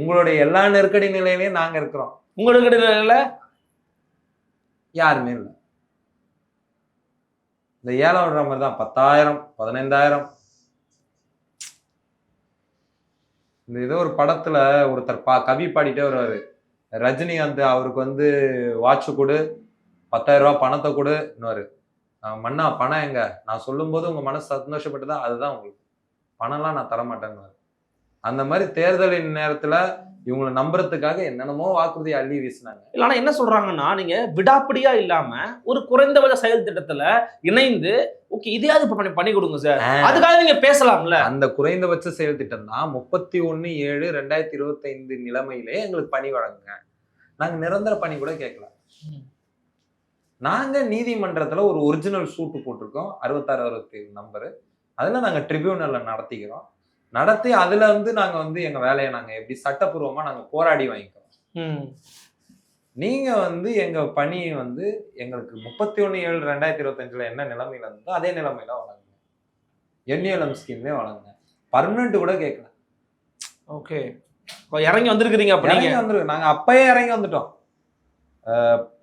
Speaker 2: உங்களுடைய எல்லா நெருக்கடி நிலையிலையும் நாங்க இருக்கிறோம்.
Speaker 4: உங்களுக்கு நிலையில
Speaker 2: யாருமே இல்லை. இந்த ஏழை விடுற மாதிரி தான் பத்தாயிரம் பதினைந்தாயிரம் இந்த ஏதோ ஒரு படத்துல ஒருத்தர் பா கவி பாடிட்டே வருவாரு. ரஜினிகாந்த் அவருக்கு வந்து வாட்ச் கொடு பத்தாயிரம் ரூபா பணத்தை கொடு இன்னொரு மண்ணா பணம் எங்க? நான் சொல்லும்போது உங்க மனசு சந்தோஷப்பட்டுதான் அதுதான் உங்களுக்கு. பணம்லாம் நான் தர அந்த மாதிரி தேர்தலின் நேரத்துல இவங்களை நம்புறதுக்காக என்னென்னமோ வாக்குறுதி அள்ளி வீசினாங்க.
Speaker 4: இல்ல ஆனா என்ன சொல்றாங்கன்னா நீங்க விடாப்பிடியா இல்லாம ஒரு குறைந்தபட்ச செயல் திட்டத்துல இணைந்து ஓகே இதையாவது இப்ப பண்ணி பண்ணி கொடுங்க சார். அதுக்காக நீங்க பேசலாம்ல.
Speaker 2: அந்த குறைந்தபட்ச செயல் திட்டம் தான் முப்பத்தி ஒன்னு ஏழு ரெண்டாயிரத்தி இருபத்தைந்து நிலைமையிலே எங்களுக்கு பணி வழங்குங்க. நாங்க நிரந்தர பணி கூட கேட்கல.
Speaker 4: ம்.
Speaker 2: நாங்க நீதிமன்றத்துல ஒரு ஒரிஜினல் சூட்டு போட்டிருக்கோம். அறுபத்தாறு அறுபத்தி நம்பரு அதுல நாங்க ட்ரிபியூனல்ல நடத்திக்கிறோம். நடத்தி அதுல வந்து நாங்க வந்து எங்க வேலையை நாங்க எப்படி சட்டப்பூர்வமா நாங்க போராடி வாங்கிக்கிறோம். நீங்க வந்து எங்க பணியை வந்து எங்களுக்கு முப்பத்தி ஒன்று ஏழு ரெண்டாயிரத்தி இருபத்தஞ்சுல என்ன நிலைமையில இருந்தோ அதே நிலைமையில வழங்குங்க என்ஏஎல்எம் ஸ்கீம்லேயே வழங்குங்க பர்மனெண்ட் கூட கேட்கல.
Speaker 4: ஓகே. இறங்கி வந்திருக்கிறீங்க அப்ப நீங்க?
Speaker 2: இறங்கி வந்துருக்கு நாங்க அப்பயே இறங்கி வந்துட்டோம்.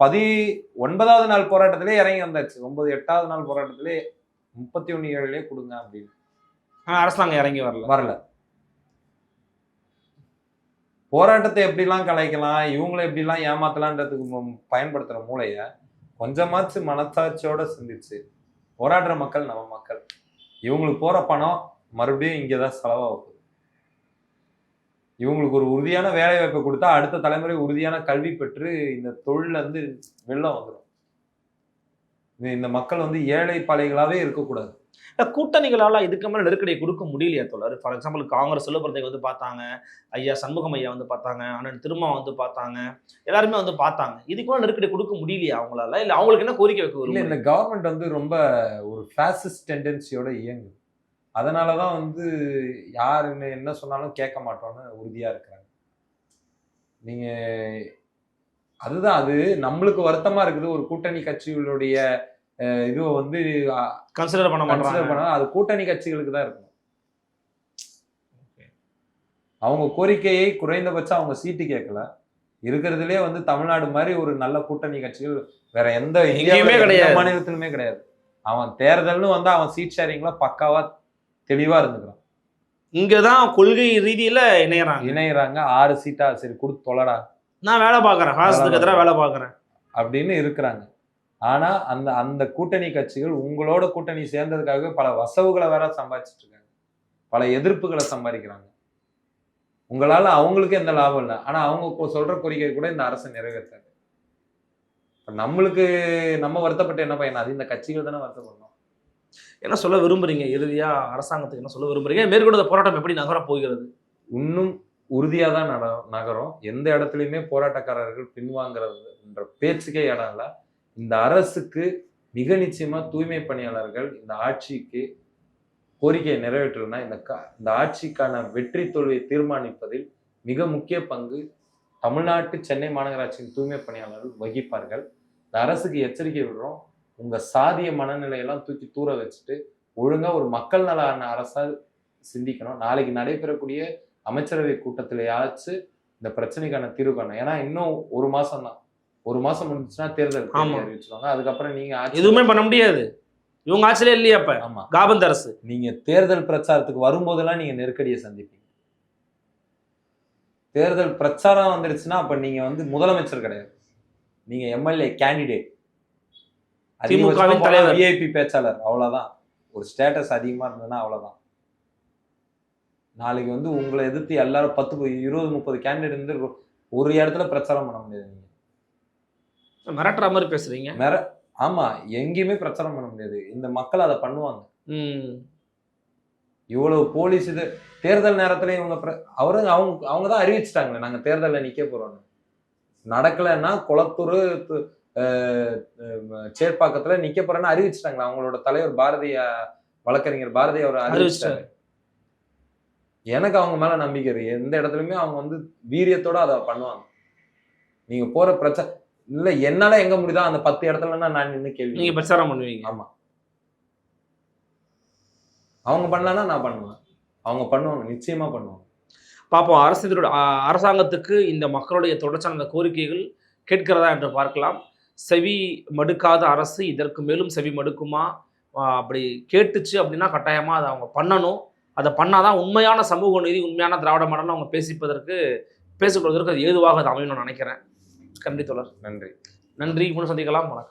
Speaker 2: பதி ஒன்பதாவது நாள் போராட்டத்திலே இறங்கி வந்தாச்சு. ஒன்பது எட்டாவது நாள் போராட்டத்திலே முப்பத்தி ஒன்று ஏழுலேயே கொடுங்க அப்படின்னு.
Speaker 4: அரசாங்கம் இறங்கி வரல.
Speaker 2: வரல. போராட்டத்தை எப்படிலாம் கலைக்கலாம் இவங்களை எப்படிலாம் ஏமாத்தலான்றதுக்கு பயன்படுத்துகிற பயன்படுத்துற மூளைய கொஞ்சமாச்சு மனசாட்சியோட சிந்திச்சு போராடுற மக்கள் நம்ம மக்கள். இவங்களுக்கு போகிற பணம் மறுபடியும் இங்கே தான் செலவாகுது. இவங்களுக்கு ஒரு உறுதியான வேலை வாய்ப்பை கொடுத்தா அடுத்த தலைமுறை உறுதியான கல்வி பெற்று இந்த தொழில இருந்து வெள்ளம் வந்துடும் இந்த மக்கள் வந்து ஏழை பாலைகளாவே இருக்கக்கூடாது.
Speaker 4: கூட்டணிகளால இதுக்கு மேல நெருக்கடியை கொடுக்க முடியலையா தோழர். ஃபார் எக்ஸாம்பிள் காங்கிரஸ் செல்வபிரதை வந்து பார்த்தாங்க ஐயா சண்முகம் ஐயா வந்து பார்த்தாங்க அண்ணன் திருமா வந்து பார்த்தாங்க எல்லாருமே வந்து பார்த்தாங்க. இதுக்கு மேல நெருக்கடி கொடுக்க முடியலையா அவங்களால? இல்ல அவங்களுக்கு என்ன கோரிக்கை வைக்க
Speaker 2: இல்ல? இந்த கவர்மெண்ட் வந்து ரொம்ப ஒரு ஃபேசிஸ்ட் டெண்டன்சியோட இயங்குது அதனால தான் வந்து யார் என்ன சொன்னாலும் கேட்க மாட்டோம்னு உறுதியா இருக்கிறாங்க. நீங்க அதுதான் அது. நம்மளுக்கு வருத்தமா இருக்குது ஒரு கூட்டணி கட்சிகளுடைய இதுவை வந்து
Speaker 4: கன்சிடர் பண்ண
Speaker 2: கன்சிடர் பண்ணா அது கூட்டணி கட்சிகளுக்கு தான் இருக்கணும் அவங்க கோரிக்கையை குறைந்தபட்சம் அவங்க சீட்டு கேட்கல. இருக்கிறதுலே வந்து தமிழ்நாடு மாதிரி ஒரு நல்ல கூட்டணி கட்சிகள் வேற எந்த
Speaker 4: எங்கேயுமே கிடையாது.
Speaker 2: மாநிலத்திலுமே கிடையாது. அவன் தேர்தல்னு வந்து அவன் சீட் ஷேரிங்ல பக்காவா தெளிவா இருந்துக்கிறான்.
Speaker 4: இங்கதான் கொள்கை ரீதியில இணையறாங்க.
Speaker 2: இணையறாங்க. ஆறு சீட்டா சரி கொடுத்து தொலைடா.
Speaker 4: நான் வேலை பார்க்கறேன். காசுக்கு எதிராக வேலை பார்க்கறேன்.
Speaker 2: அப்படின்னு இருக்கிறாங்க. ஆனா அந்த அந்த கூட்டணி கட்சிகள் உங்களோட கூட்டணி சேர்ந்ததுக்காகவே பல வசவுகளை வேற சம்பாதிச்சிட்டு இருக்காங்க. பல எதிர்ப்புகளை சம்பாதிக்கிறாங்க. உங்களால அவங்களுக்கு எந்த லாபம் இல்லை. ஆனா அவங்க சொல்ற கோரிக்கை கூட இந்த அரசு நிறைவேற்றாது. இப்ப நம்மளுக்கு நம்ம வருத்தப்பட்டு என்ன பயன் அது இந்த கட்சிகள் தானே வருத்தப்படணும்.
Speaker 4: என்ன சொல்ல விரும்புறீங்க? இறுதியா அரசாங்கத்துக்கு என்ன சொல்ல விரும்புறீங்க? மேற்கொண்ட போராட்டம் எப்படி நகர போகிறது?
Speaker 2: இன்னும் உறுதியாக தான் நட நகரும். எந்த இடத்துலையுமே போராட்டக்காரர்கள் பின்வாங்குறதுன்ற பேச்சுக்கே இடம் இல்லை. இந்த அரசுக்கு மிக நிச்சயமா தூய்மை பணியாளர்கள் இந்த ஆட்சிக்கு கோரிக்கையை நிறைவேற்றலைன்னா இந்த கா இந்த ஆட்சிக்கான வெற்றி தோல்வியை தீர்மானிப்பதில் மிக முக்கிய பங்கு தமிழ்நாட்டு சென்னை மாநகராட்சியின் தூய்மை பணியாளர்கள் வகிப்பார்கள். இந்த அரசுக்கு எச்சரிக்கை விடுறோம். உங்க சாதிய மனநிலையெல்லாம் தூக்கி தூர வச்சுட்டு ஒழுங்கா ஒரு மக்கள் நலான அரசாக சிந்திக்கணும். நாளைக்கு நடைபெறக்கூடிய அமைச்சரவை கூட்டத்திலேயாச்சும் இந்த பிரச்சனைக்கான தீர்வு காணும் ஏன்னா இன்னும் ஒரு மாசம் தான் ஒரு மாசம் முடிஞ்சுச்சுன்னா தேர்தல் தேதி
Speaker 4: ஆமா.
Speaker 2: அறிவிச்சிருவாங்க. அதுக்கப்புறம் நீங்க
Speaker 4: எதுவுமே பண்ண முடியாது. இவங்க ஆட்சியிலே இல்லையா அப்ப.
Speaker 2: ஆமா.
Speaker 4: காபந்த் அரசு.
Speaker 2: நீங்க தேர்தல் பிரச்சாரத்துக்கு வரும்போதெல்லாம் நீங்க நெருக்கடியை சந்திப்பீங்க. தேர்தல் பிரச்சாரம் வந்துருச்சுன்னா அப்ப நீங்க வந்து முதலமைச்சர் கிடையாது. நீங்க எம்எல்ஏ கேண்டிடேட்.
Speaker 4: திமுகவின் தலைவர்.
Speaker 2: விஐபி பேச்சாளர். அவ்வளவுதான். ஒரு ஸ்டேட்டஸ் அதிகமா இருந்ததுன்னா அவ்வளவுதான். நாளைக்கு வந்து உங்களை எதிர்த்து எல்லாரும் பத்து இருபது முப்பது கேண்டிடேட் இருந்து ஒரு- இடத்துல பிரச்சாரம் பண்ண முடியாது
Speaker 4: மிரட்டுற மாதிரி பேசுறீங்க.
Speaker 2: மிர ஆமா எங்கேயுமே பிரச்சாரம் பண்ண முடியாது. இந்த மக்கள் அதை பண்ணுவாங்க. இவ்வளவு போலீஸ் இது தேர்தல் நேரத்துல இவங்க அவரு அவங்க அவங்க தான் அறிவிச்சிட்டாங்களே நாங்க தேர்தல்ல நிக்க போறோம்னு. நடக்கலைன்னா குளத்தூர் சேப்பாக்கத்துல நிக்க போறேன்னு அறிவிச்சிட்டாங்களே அவங்களோட தலைவர் பாரதிய வழக்கறிஞர் பாரதி அவர் அறிவிச்சிட்டாரு. எனக்கு அவங்க மேல நம்பிக்கை இருக்கு. எந்த இடத்துலயுமே அவங்க வந்து வீரியத்தோட அதை பண்ணுவாங்க. நீங்க போற பிரச்சனை இல்ல என்னால எங்க முடியுதோ அந்த பத்து இடத்துல நான் நின்னு கேள்வி
Speaker 4: நீங்க பிரச்சாரம் பண்ணுவீங்க.
Speaker 2: ஆமா. அவங்க பண்ணலன்னா நான் பண்ணுவேன். அவங்க பண்ணுவாங்க நிச்சயமா பண்ணுவாங்க.
Speaker 4: பார்ப்போம் அரசினுடைய அ- அரசாங்கத்துக்கு இந்த மக்களுடைய தொடர்ச்சியான அந்த கோரிக்கைகள் கேட்கிறதா என்று பார்க்கலாம். செவி மடுக்காத அரசு இதற்கு மேலும் செவி மடுக்குமா? அப்படி கேட்டுச்சு அப்படின்னா கட்டாயமாக அதை அவங்க பண்ணணும். அதை பண்ணாதான் உண்மையான சமூக நீதி உண்மையான திராவிட மாடல் அவங்க பேசிப்பதற்கு பேசிக்கொள்வதற்கு அது ஏதுவாக அது அமையும் நான் நினைக்கிறேன். கண்டி தொடர்
Speaker 2: நன்றி.
Speaker 4: நன்றி. இன்னும் சந்திக்கலாம். வணக்கம்.